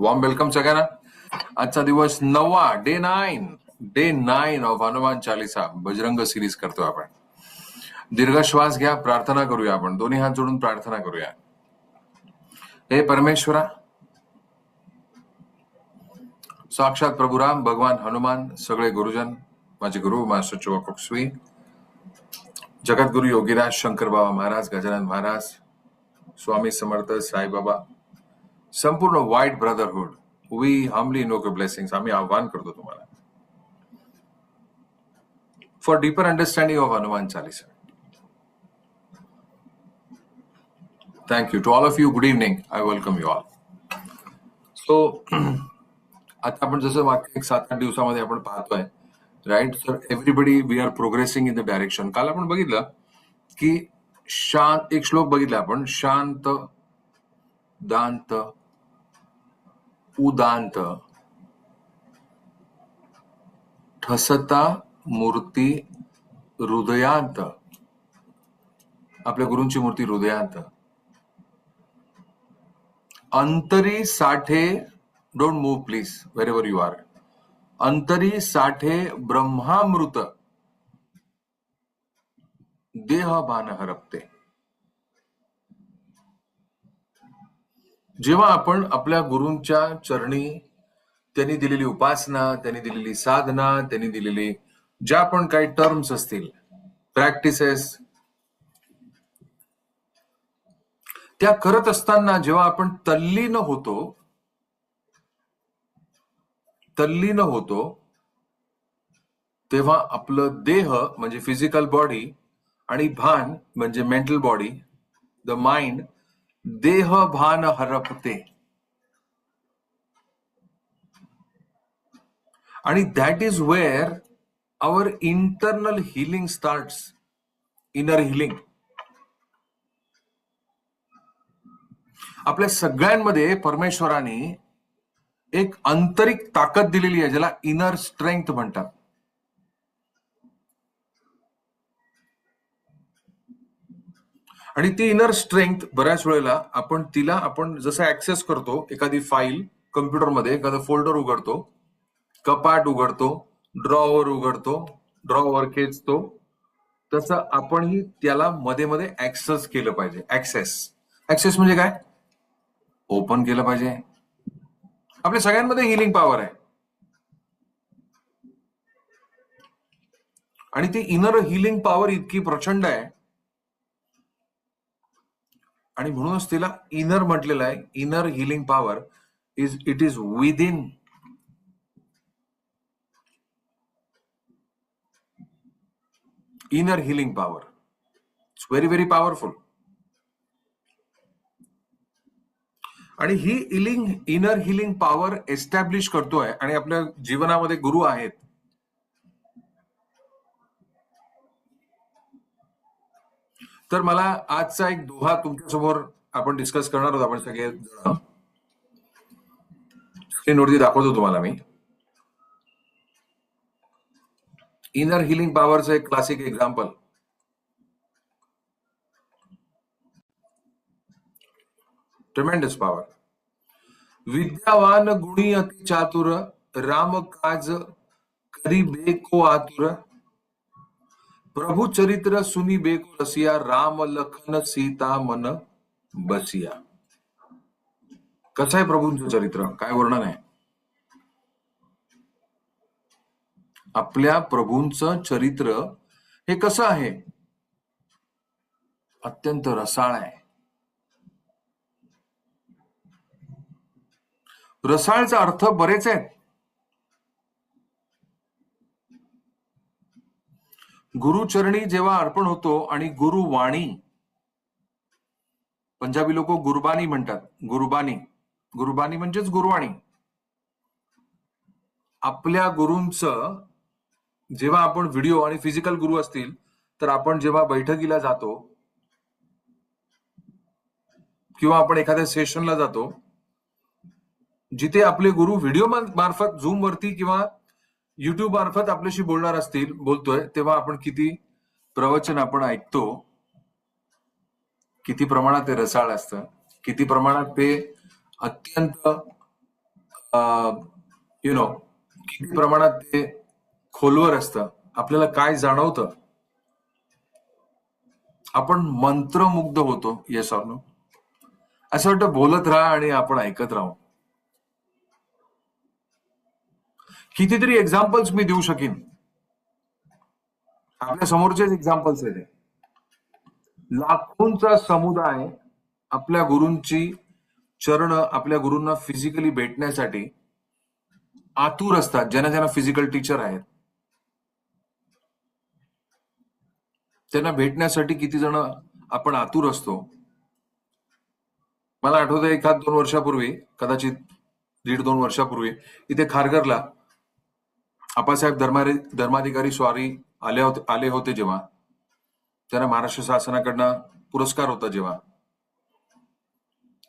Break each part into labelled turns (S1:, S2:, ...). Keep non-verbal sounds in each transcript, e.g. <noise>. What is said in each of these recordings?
S1: Warm welcome सगळ्यांना. आजचा दिवस नववा day nine day nine of Hanuman Chalisa Bajrang series करतोय आपण. दीर्घ श्वास घ्या प्रार्थना करूया आपण. दोन्ही हात जोडून प्रार्थना करूया. हे परमेश्वरा साक्षात प्रभुराम भगवान हनुमान सगळे गुरुजन माझे गुरु master Choa Kok Sui Jagadguru Yogiraj Shankar Baba Maharaj Gajanan Maharaj Swami Samarth Saibaba संपूर्ण white brotherhood we humbly invoke blessing आम्ही आव्हान करतो तुम्हाला. For deeper understanding of Hanuman Chalisa thank you to all of you good evening I welcome you all so आता आपण जसं मागच्या एक सात आठ दिवसामध्ये आपण पाहतोय right sir everybody we are progressing in the direction काल आपण बघितलं की शांत एक श्लोक बघितला आपण शांत दांत उदांत. ठसता मूर्ती हृदयांत. आपल्या गुरूंची मूर्ती हृदयांत. अंतरी साठे don't move please wherever you are अंतरी साठे ब्रह्मामृत. देह भान हरपते. जेव्हा आपण आपल्या गुरूंच्या चरणी त्यांनी दिलेली उपासना त्यांनी दिलेली साधना त्यांनी दिलेली ज्या पण काही टर्म्स असतील प्रॅक्टिसेस त्या करत असताना जेव्हा आपण तल्लीन होतो तल्लीन होतो तेव्हा आपलं देह म्हणजे फिजिकल बॉडी आणि भान म्हणजे मेंटल बॉडी द माइंड देह भान हरपते आणि that is where our internal healing start inner healing आपल्या सगळ्यांमध्ये परमेश्वराने एक आंतरिक ताकद दिलेली आहे ज्याला इनर स्ट्रेंथ म्हणतात. आणि ती इनर स्ट्रेंथ बऱ्याच वेळेला आपण तिला आपण जसं ऍक्सेस करतो एखादी फाईल कम्प्युटरमध्ये एखादं फोल्डर उघडतो कपाट उघडतो ड्रॉवर उघडतो ड्रॉवर खेचतो तसं आपणही त्याला मध्ये मध्ये ऍक्सेस केलं पाहिजे. ऍक्सेस ऍक्सेस म्हणजे काय? ओपन केलं पाहिजे. आपल्या सगळ्यांमध्ये हिलिंग पॉवर आहे. आणि ती इनर हिलिंग पॉवर इतकी प्रचंड आहे आणि म्हणूनच तिला इनर म्हटलेलं आहे inner healing power is it is within inner healing power it's very very powerful आणि ही healing inner healing power establish करतोय आणि आपल्या जीवनामध्ये गुरु आहेत तर मला आजचा एक दोहा तुमच्यासमोर आपण डिस्कस करणार आहोत आपण सगळे स्क्रीनवरती दाखवतो तुम्हाला मी. इनर हिलिंग पॉवरचं एक क्लासिक एक्झाम्पल ट्रिमेंडस पॉवर विद्यावान गुणी अति चातुर राम काज करी बेको आतुर. प्रभु चरित्र सुनी बेको रसिया राम लखन सीता मन बसिया। कसं आहे प्रभूंचं चरित्र? काय वर्णन आहे? आपल्या प्रभूंचं चरित्र हे कसं आहे? अत्यंत रसाळ आहे. रसाळचा अर्थ बरेच आहेत. गुरुचरणी जेव्हा अर्पण होतो आणि गुरुवाणी पंजाबी लोक गुरुबानी म्हणतात. गुरुबानी गुरुबानी म्हणजेच गुरुवाणी. आपल्या गुरूंच जेव्हा आपण व्हिडिओ आणि फिजिकल गुरु असतील तर आपण जेव्हा बैठकीला जातो किंवा आपण एखाद्या सेशनला जातो जिथे आपले गुरु व्हिडिओ मार्फत झूम वरती किंवा युट्यूब मार्फत आपल्याशी बोलणार असतील बोलतोय तेव्हा आपण किती प्रवचन आपण ऐकतो किती प्रमाणात ते रसाळ असतं किती प्रमाणात ते अत्यंत यु नो किती प्रमाणात ते खोलवर असतं आपल्याला काय जाणवतं? आपण मंत्रमुग्ध होतो येस नो असं वाटतं बोलत राहा आणि आपण ऐकत राहू. कितीतरी एक्झाम्पल्स मी देऊ शकेन. आपल्या समोरचेच एक्झाम्पल्स आहेत लाखोंचा समुदाय आपल्या गुरूंची चरण आपल्या गुरूंना फिजिकली भेटण्यासाठी आतुर असतात ज्यांना ज्यांना फिजिकल टीचर आहेत. त्यांना भेटण्यासाठी किती जण आपण आतुर असतो. मला आठवतं एखाद दोन वर्षापूर्वी कदाचित दीड दोन वर्षापूर्वी इथे खारघरला आपासाहेब धर्मारी धर्माधिकारी स्वारी आले होते आले होते जेव्हा. त्यांना महाराष्ट्र शासनाकडनं पुरस्कार होता जेव्हा.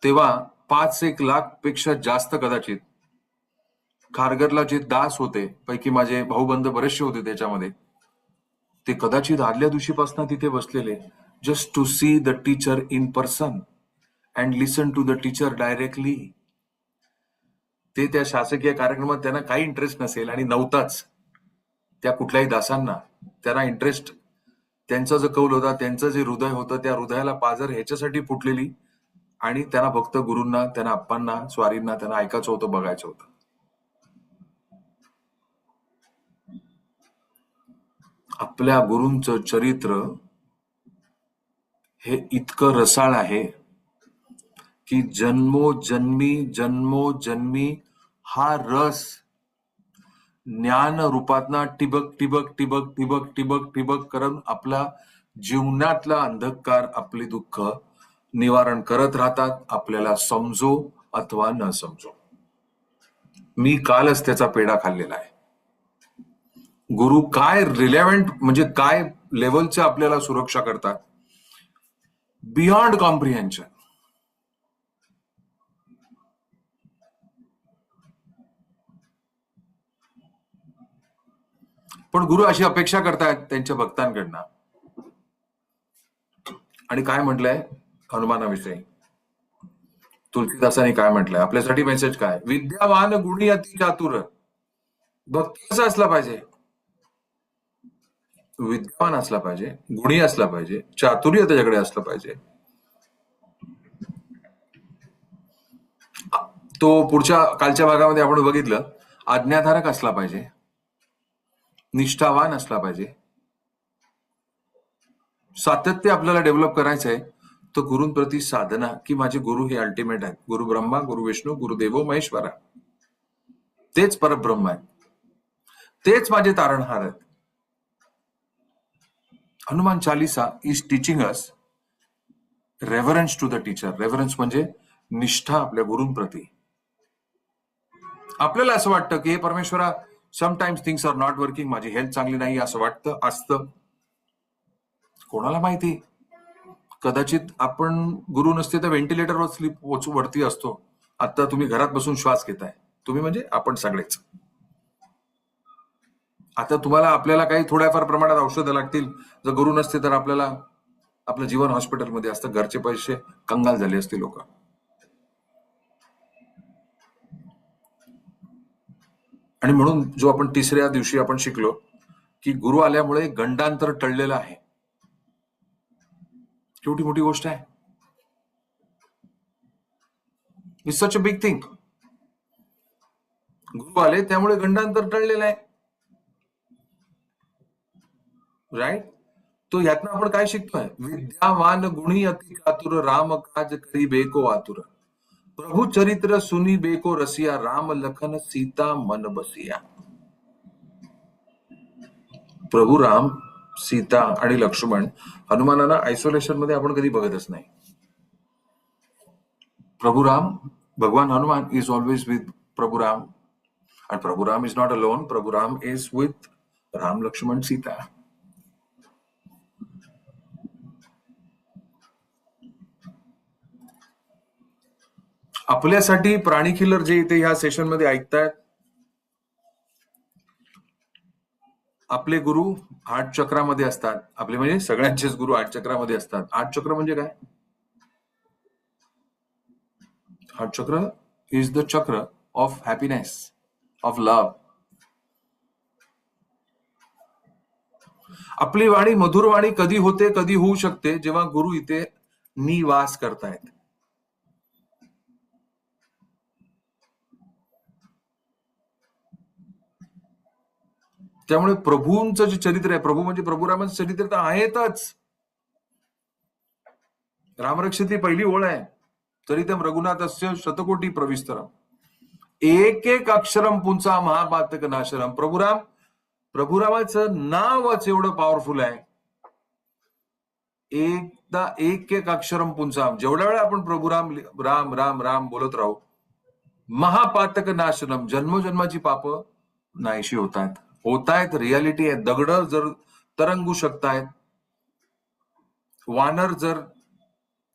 S1: तेव्हा पाच एक लाखपेक्षा जास्त कदाचित खारगरला जे दास होते पैकी माझे भाऊबंद बरेचसे होते त्याच्यामध्ये ते कदाचित आदल्या दिवशीपासून तिथे बसलेले. Just to see the teacher in person and listen to the teacher directly ते त्या शासकीय कार्यक्रमात त्यांना काही इंटरेस्ट नसेल आणि नव्हताच त्या कुठल्याही दासांना त्यांना इंटरेस्ट त्यांचा जो कौल होता त्यांचं जे हृदय होतं त्या हृदयाला पाजर ह्याच्यासाठी फुटलेली आणि त्यांना फक्त गुरूंना त्यांना आप्पांना स्वारींना त्यांना ऐकायचं होतं बघायचं होतं. आपल्या गुरूंचं चरित्र हे इतकं रसाळ आहे. की जन्मोजन्मी जन्मोजन्मी हा रस ज्ञान रूपातना टिबक टिबक टिबक टिबक टिबक टिबक करून आपला जीवनातला अंधकार आपले दुःख निवारण करत राहतात आपल्याला समजो अथवा न समजो. मी कालच त्याचा पेढा खाल्लेला आहे. गुरु काय रिलेव्हंट म्हणजे काय लेवलच्या आपल्याला सुरक्षा करतात? बियॉन्ड कॉम्प्रिहेन्शन पण गुरु अशी अपेक्षा करतायत त्यांच्या भक्तांकडनं. आणि काय म्हटलंय? हनुमानाविषयी. तुलसीदासांनी काय म्हटलंय? आपल्यासाठी मेसेज काय? विद्यावान गुणी अति चातुर. भक्ती कसं असला पाहिजे. विद्यावान असला पाहिजे गुणी असला पाहिजे चातुर्य त्याच्याकडे असलं पाहिजे. तो पुढच्या कालच्या भागामध्ये आपण बघितलं आज्ञाधारक असला पाहिजे. निष्ठावान असला पाहिजे. सातत्य आपल्याला डेव्हलप करायचं आहे तर गुरुंप्रती साधना की माझे गुरु हे अल्टिमेट आहेत. गुरु ब्रह्मा गुरु विष्णू गुरुदेवो महेश्वरा. तेच परब्रह्म आहेत. तेच माझे तारणहार आहेत. Hanuman Chalisa is teaching us reverence to the teacher reverence म्हणजे निष्ठा आपल्या गुरुंप्रती. आपल्याला असं वाटतं की हे परमेश्वरा sometimes things are not working माझी हेल्थ चांगली नाही असं वाटतं असतं. कोणाला माहिती? कदाचित आपण गुरु नसते तर व्हेंटिलेटरवर स्लीप वरती असतो. आता तुम्ही घरात बसून श्वास घेताय. तुम्ही म्हणजे आपण सगळेच. आता तुम्हाला आपल्याला काही थोड्याफार प्रमाणात औषधं लागतील. जर गुरु नसते तर आपल्याला आपलं जीवन हॉस्पिटलमध्ये असतं. घरचे पैसे कंगाल झाले असते लोक. आणि म्हणून जो आपण तिसऱ्या दिवशी आपण शिकलो की गुरु आल्यामुळे गंडांतर टळलेलं आहे. केवढी मोठी गोष्ट आहे. It's such a big thing गुरु आले त्यामुळे गंडांतर टळलेलं आहे. राईट तो यातनं आपण काय शिकतोय? विद्यावान गुणी अति कातुर राम काज करी बेको आतुर प्रभु चरित्र सुनी बेको रसिया राम लखन सीता मन बसिया। प्रभू राम सीता आणि लक्ष्मण हनुमानाला आयसोलेशनमध्ये आपण कधी बघतच नाही. प्रभू राम भगवान हनुमान इज ऑलवेज विथ प्रभू राम. आणि प्रभू Ram is not a lone Prabhu Ram is with Ram Lakshman Sita. आपल्यासाठी प्राणी किलर जे इथे ह्या सेशनमध्ये ऐकतायत आपले गुरु आठ चक्रामध्ये असतात. आपले म्हणजे सगळ्यांचेच गुरु आठ चक्रामध्ये असतात. आठ चक्र म्हणजे काय? आठ चक्र is the chakra of happiness of love आपली वाणी मधुर वाणी कधी होते कधी होऊ शकते जेव्हा गुरु इथे निवास करतायत. त्यामुळे प्रभूंचं जे चरित्र आहे प्रभू म्हणजे प्रभुरामाचं चरित्र तर आहेतच. रामरक्षितली पहिली ओळ आहे. तरी तर रघुनाथ रघुनाथस्य शतकोटी प्रविस्तरम. एक एक अक्षरम पुंचा महापातक नाशरम. प्रभुराम प्रभुरामाचं नावच एवढं पॉवरफुल आहे. एकदा एक एक अक्षरम पुंचाम जेवढ्या वेळा आपण प्रभुराम राम राम राम बोलत राहू महापातक नाशनम. जन्मजन्माची पाप नाहीशी होत होतायत होत आहेत रियालिटी आहे. दगड जर तरंगू शकतायत वानर जर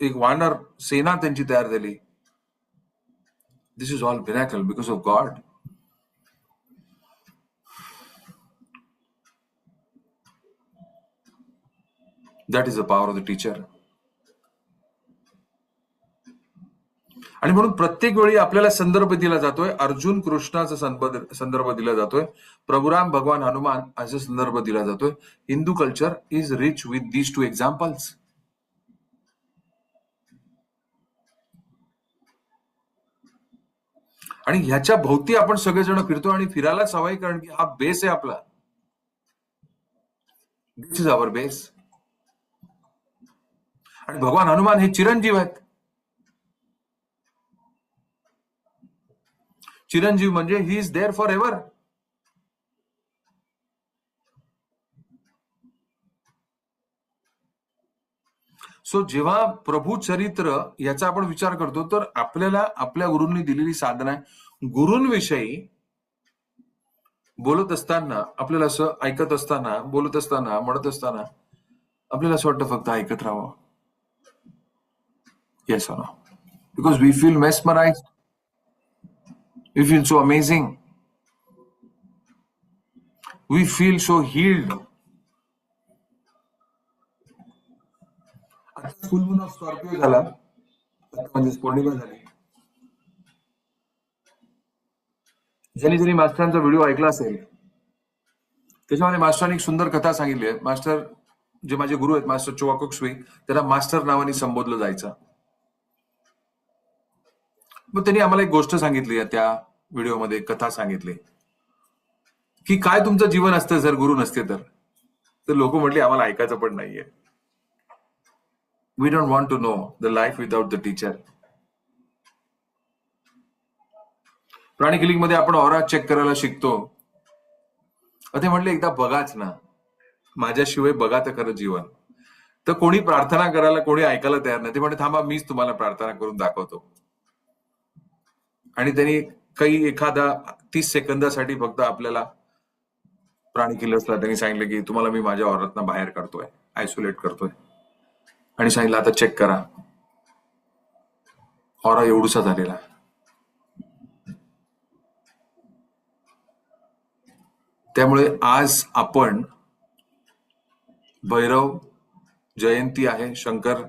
S1: एक वानर सेना त्यांची तयार झाली. This is all miracle because of God that is the power of the teacher आणि म्हणून प्रत्येक वेळी आपल्याला संदर्भ दिला जातोय. अर्जुन कृष्णाचा संदर्भ संदर्भ दिला जातोय. प्रभुराम भगवान हनुमान असा संदर्भ दिला जातोय. Hindu culture is rich with these two examples. आणि ह्याच्या भोवती आपण सगळेजण फिरतो आणि फिरायला सवय कारण की हा बेस आहे आपला. दिस इज अवर बेस आणि भगवान हनुमान हे चिरंजीव आहेत. चिरंजीव म्हणजे he is there forever so जेव्हा प्रभू चरित्र याचा आपण विचार करतो तर आपल्याला आपल्या गुरूंनी दिलेली साधना आहे. गुरूंविषयी बोलत असताना आपल्याला असं ऐकत असताना बोलत असताना म्हणत असताना आपल्याला असं वाटतं फक्त ऐकत राहावं. येस ना because we feel mesmerise we feel so amazing we feel so healed. आता फुल मून ऑफ स्कॉर्पिओ झाला. आता म्हणजे पौर्णिमा झाली. ज्यांनी ज्यांनी मास्टरांचा व्हिडिओ ऐकला असेल त्याच्यामध्ये मास्टरांनी एक सुंदर कथा सांगितली आहे. मास्टर जे माझे गुरु आहेत मास्टर चोवाकोक्सवी त्याला मास्टर नावाने संबोधलं जायचं. मग त्यांनी आम्हाला एक गोष्ट सांगितली आहे त्या व्हिडिओमध्ये कथा सांगितली. की काय तुमचं जीवन असतं जर गुरु नसते तर? तर लोक म्हटले आम्हाला ऐकायचं पण नाहीये. We don't want to know the life without the teacher pranic किलिंगमध्ये आपण ऑरा चेक करायला शिकतो. ते म्हटले एकदा बघाच ना. माझ्याशिवाय बघा तर खरं जीवन. तर कोणी प्रार्थना करायला कोणी ऐकायला तयार नाही. ते म्हणजे थांबा मीच तुम्हाला प्रार्थना करून दाखवतो. आणि त्यांनी काही एखादा तीस सेकंदासाठी फक्त आपल्याला प्राणी किलर्सला त्यांनी सांगितलं की तुम्हाला मी माझ्या औरतनं बाहेर करतोय आयसोलेट करतोय. आणि सांगितलं आता चेक करा. ऑरा एवढूसा झालेला. त्यामुळे आज आपण भैरव जयंती आहे शंकर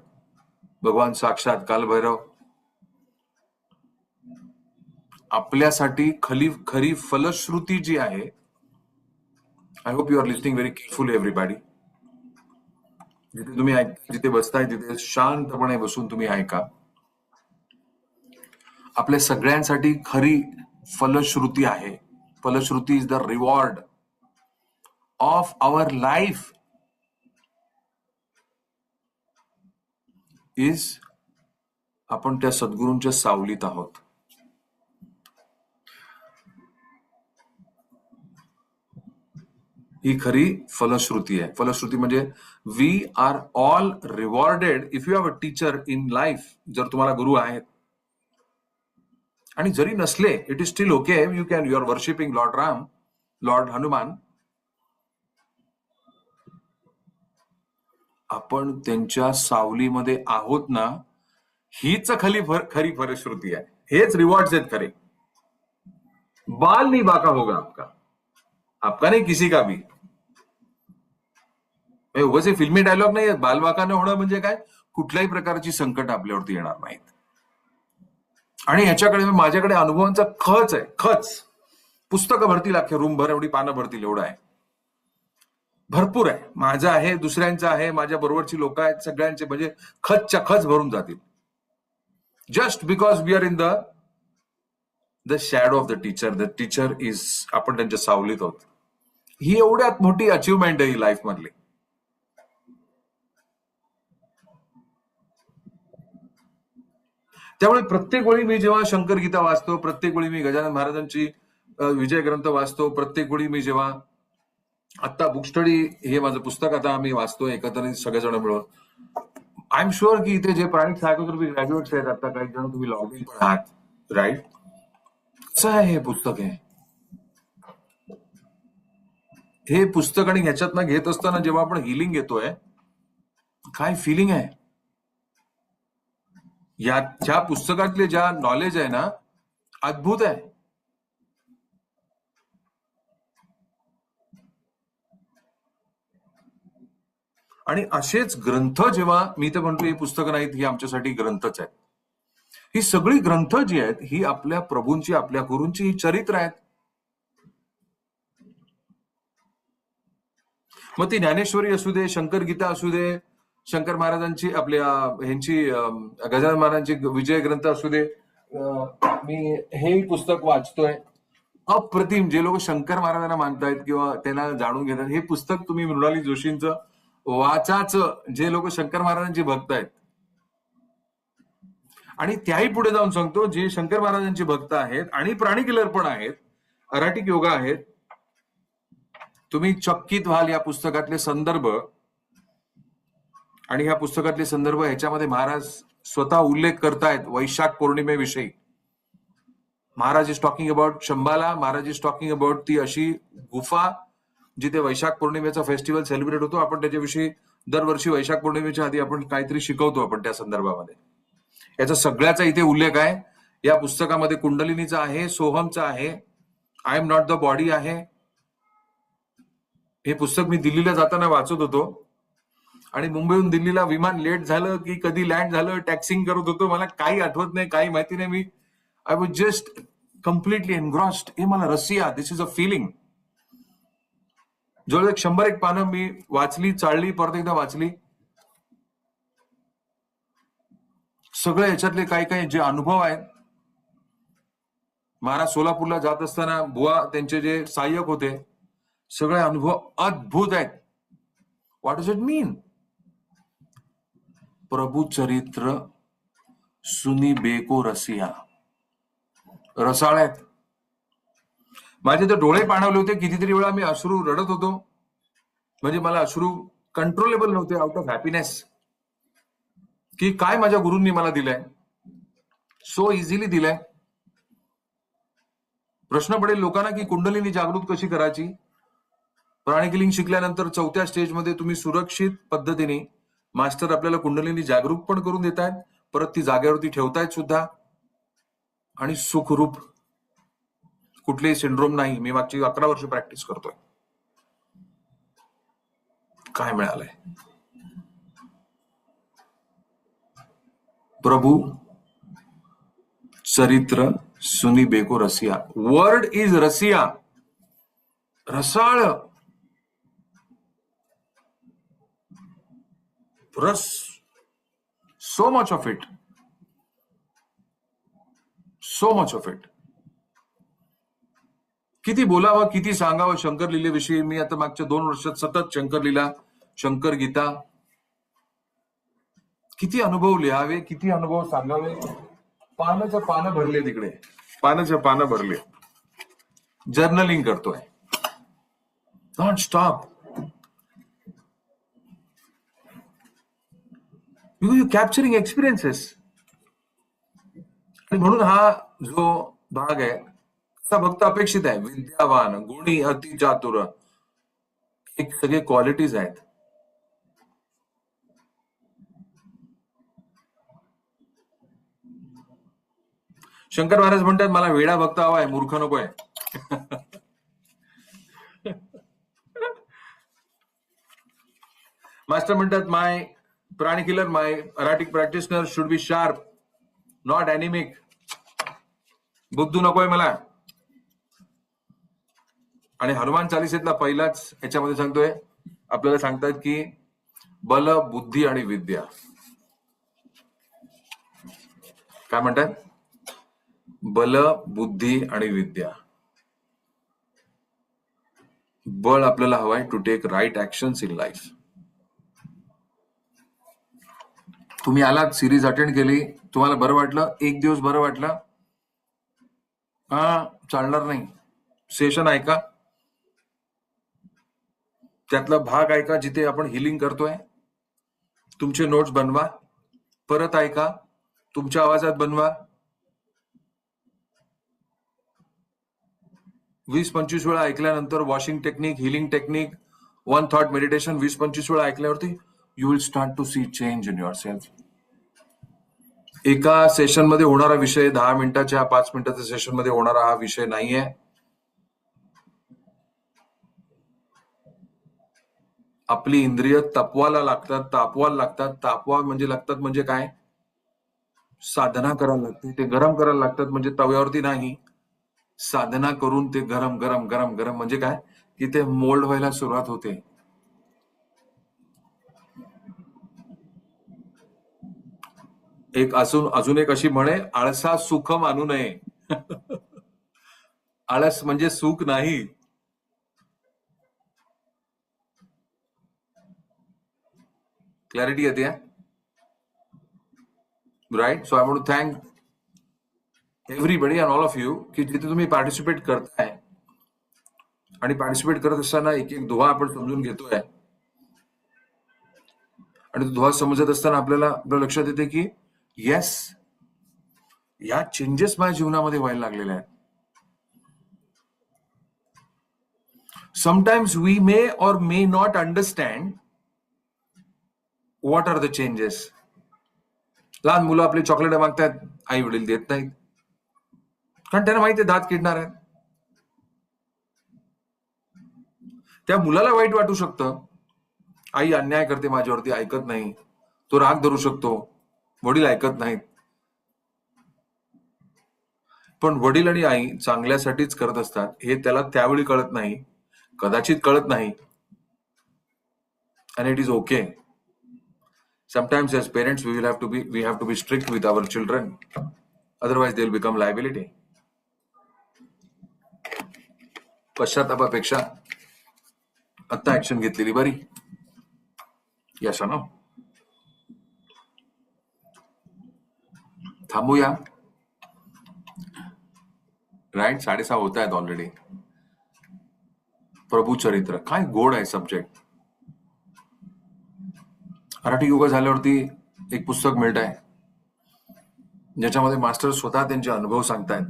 S1: भगवान साक्षात काल भैरव आपल्यासाठी खली खरी फलश्रुती जी आहे I hope you are listening very careful everybody जिथे तुम्ही ऐक जिथे बसताय तिथे शांतपणे बसून तुम्ही ऐका. आपल्या सगळ्यांसाठी खरी फलश्रुती आहे. फलश्रुती is the reward of our life is आपण त्या सद्गुरूंच्या सावलीत आहोत. ही खरी फलश्रुती आहे. फलश्रुती म्हणजे we are all rewarded if you have a teacher in life जर तुम्हाला गुरु आहेत. आणि जरी नसले it is still okay you can you are worshipping Lord Ram Lord Hanuman आपण त्यांच्या सावलीमध्ये आहोत ना हीच खरी फर, खरी फलश्रुती आहे. हेच रिवॉर्ड आहेत खरे. बाल नहीं बाका होगा आपका. आपका नहीं किसी का भी. उगाच हे फिल्मी डायलॉग नाही आहेत बालबाका होणं म्हणजे काय? कुठल्याही प्रकारची संकट आपल्यावरती येणार नाहीत. आणि ह्याच्याकडे माझ्याकडे अनुभवांचा खच आहे. खच. पुस्तकं भरतील अख्ख्या रूम भर. एवढी पानं भरतील एवढं आहे. भरपूर आहे. माझं आहे दुसऱ्यांचं आहे माझ्या बरोबरची लोक आहेत सगळ्यांचे. म्हणजे खचच्या खच भरून जातील. Just because we are in the the shadow of the teacher the teacher is आपण त्यांच्या सावलीत आहोत. ही एवढ्यात मोठी अचिव्हमेंट आहे ही लाईफ मधली. त्यामुळे प्रत्येक वेळी मी जेव्हा शंकर गीता वाचतो प्रत्येक वेळी मी गजानन महाराजांची विजय ग्रंथ वाचतो प्रत्येक वेळी मी जेव्हा आता बुक स्टडी हे माझं पुस्तक आता आम्ही वाचतो एकत्र सगळेजण मिळून आय एम शुअर की इथे जे प्राणिक सायकोथेरपी ग्रॅज्युएट्स आहेत आता काही जण तुम्ही लॉग इन पण आहात राईट कसं आहे हे पुस्तक आहे हे पुस्तक आणि ह्याच्यातनं घेत असताना जेव्हा आपण हिलिंग घेतोय काय फिलिंग आहे? या ज्या पुस्तकातले ज्या नॉलेज आहे ना अद्भुत आहे. आणि असेच ग्रंथ जेव्हा मी तर म्हणतो हे पुस्तकं नाहीत ही आमच्यासाठी ग्रंथच आहेत. ही सगळी ग्रंथ जी आहेत ही आपल्या प्रभूंची आपल्या गुरूंची ही चरित्र आहेत. मग ती ज्ञानेश्वरी असू दे शंकर गीता असू दे शंकर महाराजांची आपल्या ह्यांची गजानन महाराजांची विजय ग्रंथ असू दे मी हे पुस्तक वाचतोय. अप्रतिम जे लोक शंकर महाराजांना मानतायत किंवा त्यांना जाणून घेतात हे पुस्तक तुम्ही मृणाली जोशींचं वाचाचं जे लोक शंकर महाराजांचे भक्त आहेत आणि त्याही पुढे जाऊन सांगतो जे शंकर महाराजांचे भक्त आहेत आणि प्राणी किलर पण आहेत अराटिक योगा आहेत तुम्ही चक्कीत व्हाल या पुस्तकातले संदर्भ आणि ह्या पुस्तकातले संदर्भ ह्याच्यामध्ये महाराज स्वतः उल्लेख करतायत वैशाख पौर्णिमेविषयी. Maharaj is talking about Shambhala Maharaj is talking about ती अशी गुफा जिथे वैशाख पौर्णिमेचा फेस्टिवल सेलिब्रेट होतो. आपण त्याच्याविषयी दरवर्षी वैशाख पौर्णिमेच्या आधी आपण काहीतरी शिकवतो आपण त्या संदर्भामध्ये. याचा सगळ्याचा इथे उल्लेख आहे. या पुस्तकामध्ये कुंडलिनीचा आहे सोहमचा आहे I am not the body आहे. हे पुस्तक मी दिल्लीला जाताना वाचत होतो. आणि मुंबईहून दिल्लीला विमान लेट झालं की कधी लँड झालं टॅक्सिंग करत होतो मला काही आठवत नाही काही माहिती नाही मी. I was just completely engrossed हे मला रसिया दिस इज अ फिलिंग जवळ एक शंभर एक पानं मी वाचली चाळली परत एकदा वाचली. सगळे याच्यातले काही काही जे अनुभव आहेत. महाराज सोलापूरला जात असताना बुवा त्यांचे जे सहाय्यक होते सगळे अनुभव अद्भुत आहेत. व्हॉट डज इट मीन प्रभुचरित्र सुनी बेको रसिया. रसाळ आहेत. माझे तर डोळे पाणवले होते. कितीतरी वेळा मी अश्रू रडत होतो. म्हणजे मला अश्रू कंट्रोलेबल नव्हते आउट ऑफ हॅपीनेस की काय माझ्या गुरूंनी मला दिलंय? सो इझिली दिलंय. प्रश्न पडेल लोकांना की कुंडलिनी जागृत कशी करायची? प्राणिकलिंग शिकल्यानंतर चौथ्या स्टेजमध्ये तुम्ही सुरक्षित पद्धतीने मास्टर आपल्याला कुंडलिनी जागरूक पण करून देत आहेत परत ती जागेवरती ठेवतायत सुद्धा. आणि सुखरूप कुठलेही सिंड्रोम नाही. मी मागची अकरा वर्ष प्रॅक्टिस करतोय. काय मिळालंय? प्रभू चरित्र सुनी बेको रसिया. वर्ड इज रसिया. रसाळ. रस. So much of it so much of it किती बोलावं किती सांगावं शंकर लिलेविषयी मी आता मागच्या दोन वर्षात सतत शंकर लिला शंकर गीता. किती अनुभव लिहावे किती अनुभव सांगावे? पानाच्या पानं भरले तिकडे. पानाच्या पानं भरले. जर्नलिंग करतोय. Not stop you capturing experiences आणि म्हणून हा जो भाग आहे असा भक्त अपेक्षित आहे. विद्यावान गुणी अति चातुर. एक सगळे क्वालिटीज आहेत. शंकर महाराज म्हणतात मला वेडा भक्त हवा आहे मूर्ख नको आहे <laughs> मास्टर म्हणतात my pranic healer my arhatic practitioner should be sharp not anaemic बुद्धू नकोय मला. आणि हनुमान चालिसेतला पहिलाच याच्यामध्ये सांगतोय आपल्याला सांगतात की बल बुद्धी आणि विद्या. काय म्हणतात? बल बुद्धी आणि विद्या. बळ आपल्याला हवाय to take right actions in life तुम्ही आलात सिरीज अटेंड केली तुम्हाला बरं वाटलं एक दिवस बरं वाटलं? हा चालणार नाही. सेशन ऐका. त्यातला भाग ऐका जिथे आपण हिलिंग करतोय. तुमचे नोट्स बनवा. परत ऐका. तुमच्या आवाजात बनवा. वीस पंचवीस वेळा ऐकल्यानंतर washing technique healing technique one thought meditation वीस पंचवीस वेळा ऐकल्यावरती you will start to see change in yourself एका सेशनमध्ये होणारा विषय दहा मिनिटाच्या पाच मिनिटाच्या सेशनमध्ये होणारा हा विषय नाहीये. आपली इंद्रिय तपवाला लागतात तापवायला लागतात. तापवा म्हणजे लागतात म्हणजे काय? साधना करायला लागते. ते गरम करायला लागतात म्हणजे तव्यावरती नाही. साधना करून ते गरम गरम गरम गरम म्हणजे काय? की ते मोल्ड व्हायला सुरुवात होते. एक अजून अजून एक अशी म्हणे आळसा सुख मानू नये. <laughs> आळस म्हणजे सुख नाही. क्लॅरिटी येते right so I want to thank everybody and all of you की जिथे तुम्ही पार्टिसिपेट करताय. आणि पार्टिसिपेट करत असताना एक एक दुवा आपण समजून घेतोय. आणि तो दुवा समजत असताना आपल्याला आपल्या लक्षात येते की येस या चेंजेस माझ्या जीवनामध्ये व्हायला लागलेल्या आहेत. Sometimes we may or may not understand what are the changes लहान मुलं आपले चॉकलेट मागतात आई वडील देत नाहीत. कारण त्यांना माहिती आहे दात किडणार आहेत. त्या मुलाला वाईट वाटू शकतं. आई अन्याय करते माझ्यावरती ऐकत नाही. तो राग धरू शकतो. वडील ऐकत नाहीत. पण वडील आणि आई चांगल्यासाठीच करत असतात हे त्याला त्यावेळी कळत नाही कदाचित कळत नाही. And it is okay sometimes as parents we will have to be we have to be strict with our children otherwise they will become liability पश्चातापापेक्षा आत्ता ऍक्शन घेतलेली बरी. यशा ना थांबूया. राईट साडेसहा होत आहेत ऑलरेडी प्रभू चरित्र. काय गोड आहे सब्जेक्ट मराठी युग झाल्यावरती एक पुस्तक मिळत आहे ज्याच्यामध्ये मास्टर स्वतः त्यांचे अनुभव सांगतायत.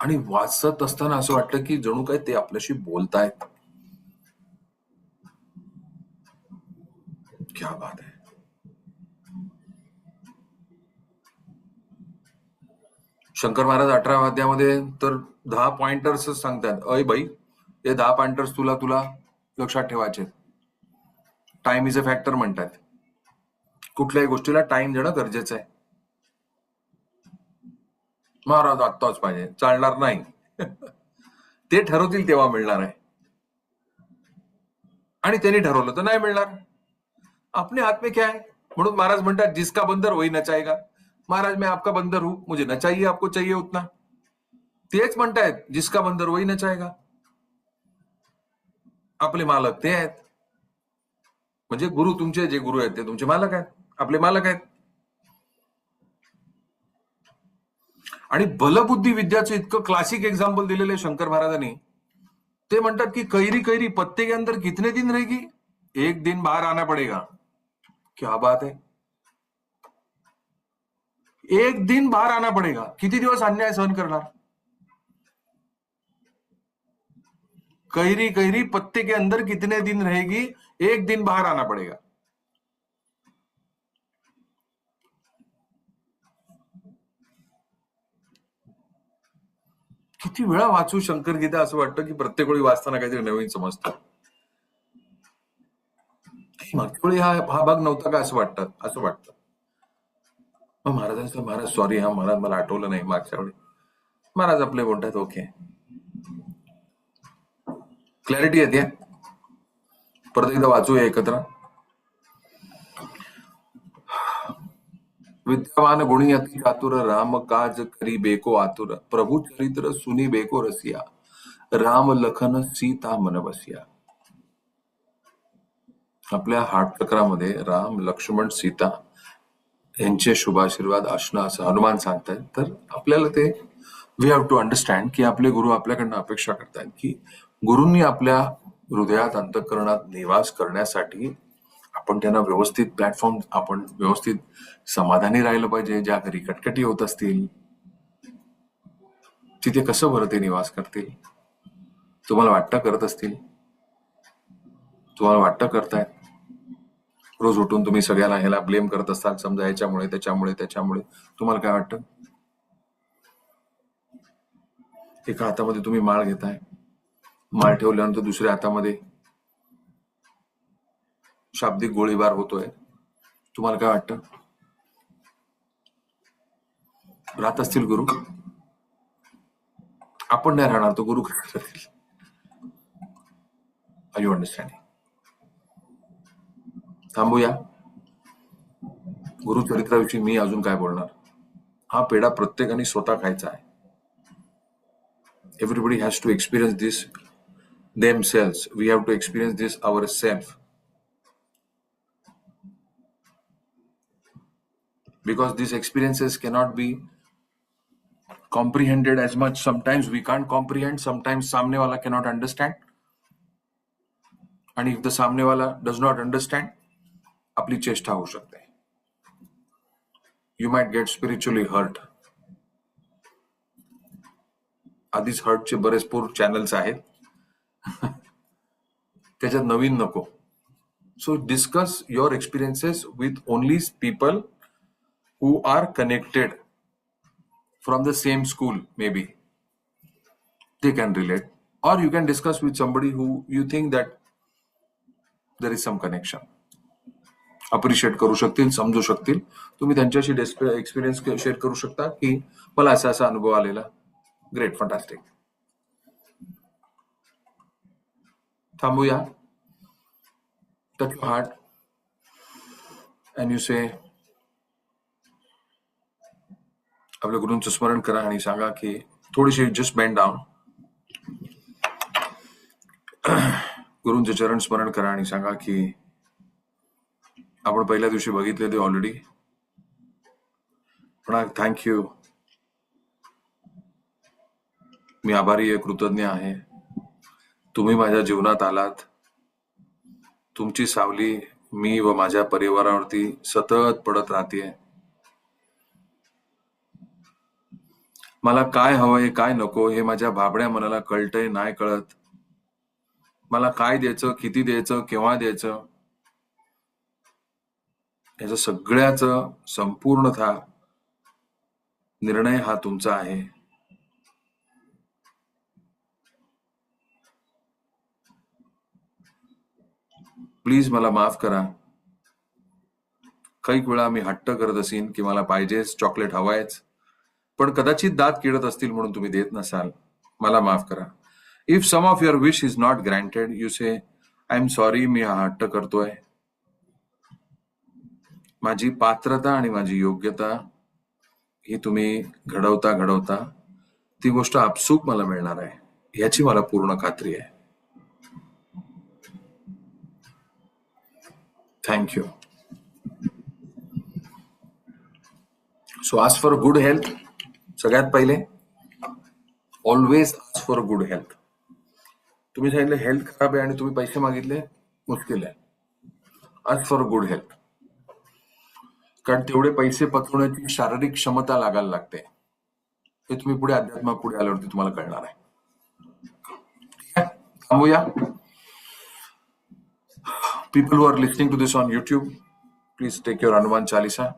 S1: आणि वाचत असताना असं वाटतं की जणू काय ते आपल्याशी बोलतायत. क्या बात आहे. शंकर महाराज अठरा वाद्यामध्ये तर दहा पॉइंटर्स सांगतात. अय बाई हे दहा पॉइंटर्स तुला तुला लक्षात ठेवायचे टाइम इज अ फॅक्टर म्हणतात. कुठल्याही गोष्टीला टाइम देणं गरजेचं आहे. महाराज आत्ताच पाहिजे. चालणार नाही. <laughs> ते ठरवतील तेव्हा मिळणार आहे. आणि त्यांनी ठरवलं तर नाही मिळणार. आपले हाथ में क्या म्हणून महाराज म्हणतात जिसका बंदर वही नचायगा महाराज मैं आपका बंदर हूं मुझे न चाहिए आपको चाहिए उतना। तेच म्हणतायत जिसका बंदर वही नचाएगा आपले मालक ते आहेत। म्हणजे गुरु तुमचे जे गुरु आहेत ते तुमचे मालक आहेत। आपले मालक आहेत। आणि बलबुद्धी विद्याचं इतकं क्लासिक एक्झाम्पल दिलेलं आहे शंकर महाराजांनी। ते म्हणतात की कैरी कैरी पत्ते के अंदर कितने दिन रहेगी? एक दिन बाहर आना पडेगा। क्या बात है। एक दिन बाहर आना पडेगा. किती दिवस अन्याय सहन करणार? कैरी कैरी पत्ते के अंदर कितने दिन रहेगी? एक दिन बाहर आना पडेगा. किती वेळा वाचू शंकर गीता असं वाटतं की प्रत्येक वेळी वाचताना काहीतरी नवीन समजतं. मागच्या वेळी हा हा भाग नव्हता का असं वाटतं असं वाटतं. मग महाराजांचं महाराज सॉरी हा महाराज मला आठवलं नाही मागच्या वेळी. महाराज आपले म्हणतात ओके क्लॅरिटी येते. परत एकदा वाचूया एकत्र. विद्यावान गुणी अति चातुर राम काज करी बेको आतुर. प्रभु चरित्र सुनी बेको रसिया. राम लखन सीता मन बसिया. आपल्या हार्ट चक्रामध्ये राम लक्ष्मण सीता यांचे शुभाशीर्वाद असणं असं हनुमान सांगतायत. तर आपल्याला ते वी हॅव टू अंडरस्टँड की आपले गुरु आपल्याकडनं अपेक्षा करतायत की गुरूंनी आपल्या हृदयात अंतकरणात निवास करण्यासाठी आपण त्यांना व्यवस्थित प्लॅटफॉर्म आपण व्यवस्थित समाधानी राहिलं पाहिजे ज्या घरी कटकटी होत असतील. तिथे कसं बरं ते निवास करतील? तुम्हाला वाटतं करत असतील? तुम्हाला वाटतं करतायत? रोज उठून तुम्ही सगळ्याला ह्याला ब्लेम करत असाल समजा याच्यामुळे त्याच्यामुळे त्याच्यामुळे. तुम्हाला काय वाटतं? एका हातामध्ये तुम्ही माळ घेताय. माळ ठेवल्यानंतर दुसऱ्या हातामध्ये शाब्दिक गोळीबार होतोय. तुम्हाला काय वाटतं? राहत असतील गुरु? आपण नाही राहणार तो गुरु काय करतील? आर यू अंडरस्टँडिंग थांबूया. गुरुचरित्राविषयी मी अजून काय बोलणार? हा पेढा प्रत्येकाने स्वतः खायचा आहे. Everybody has to experience this themselves we have to experience this our self because this experiences cannot be comprehended as much sometimes we can comprehend sometimes सामनेवाला cannot understand आणि इफ द सामनेवाला डज नॉट अंडरस्टँड आपली चेष्टा होऊ शकते. You might get spiritually hurt आधीच हर्टचे बरेच पूर चॅनल्स आहेत. <laughs> त्याच्यात नवीन नको. So discuss your experiences with only people who are connected from the same school maybe they can relate. Or you can discuss with somebody who you think that there is some connection. Appreciate करू शकतील समजू शकतील. तुम्ही त्यांच्याशी experience share करू शकता की मला असा असा अनुभव आलेला. ग्रेट फंटास्टिक थांबूया. Touch heart and you say आपल्या गुरूंचं स्मरण करा आणि सांगा की थोडीशी जस्ट बेंड डाऊन गुरूंचे चरण स्मरण करा आणि सांगा की आपण पहिल्या दिवशी बघितले ते ऑलरेडी पण थँक्यू मी आभारी आहे कृतज्ञ आहे. तुम्ही माझ्या जीवनात आलात. तुमची सावली मी व माझ्या परिवारावरती सतत पडत राहते मला काय हवंय काय नको हे माझ्या भाबड्या मनाला कळतंय नाही कळत. मला काय द्यायचं किती द्यायचं केव्हा द्यायचं? याचं सगळ्याच संपूर्णतः निर्णय हा तुमचा आहे. प्लीज मला माफ करा. काही वेळा मी हट्ट करत असेन की मला पाहिजेच चॉकलेट हवायच पण कदाचित दात किडत असतील म्हणून तुम्ही देत नसाल. मला माफ करा. If some of your wish is not granted you say I am sorry मी हा हट्ट करतोय. माझी पात्रता आणि माझी योग्यता ही तुम्ही घडवता घडवता ती गोष्ट आपसूक मला मिळणार आहे याची मला पूर्ण खात्री आहे. थँक्यू सो आज फॉर गुड हेल्थ सगळ्यात पहिले. ऑलवेज आज फॉर गुड हेल्थ तुम्ही सांगितलं हेल्थ खराब आहे आणि तुम्ही पैसे मागितले मुश्किल आहे. आज फॉर गुड हेल्थ कारण तेवढे पैसे पचवण्याची शारीरिक क्षमता लागायला लागते. हे तुम्ही पुढे अध्यात्मा पुढे आल्यावरती तुम्हाला कळणार आहे. ठीक आहे? थांबूया. People who are listening to this on YouTube please take your Hanuman Chalisa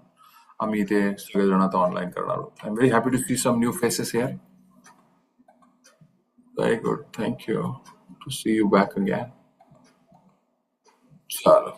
S1: आम्ही इथे सगळेजण आता ऑनलाईन करणार आहोत. I am very happy to see some new faces here very good thank you to see you back again चालो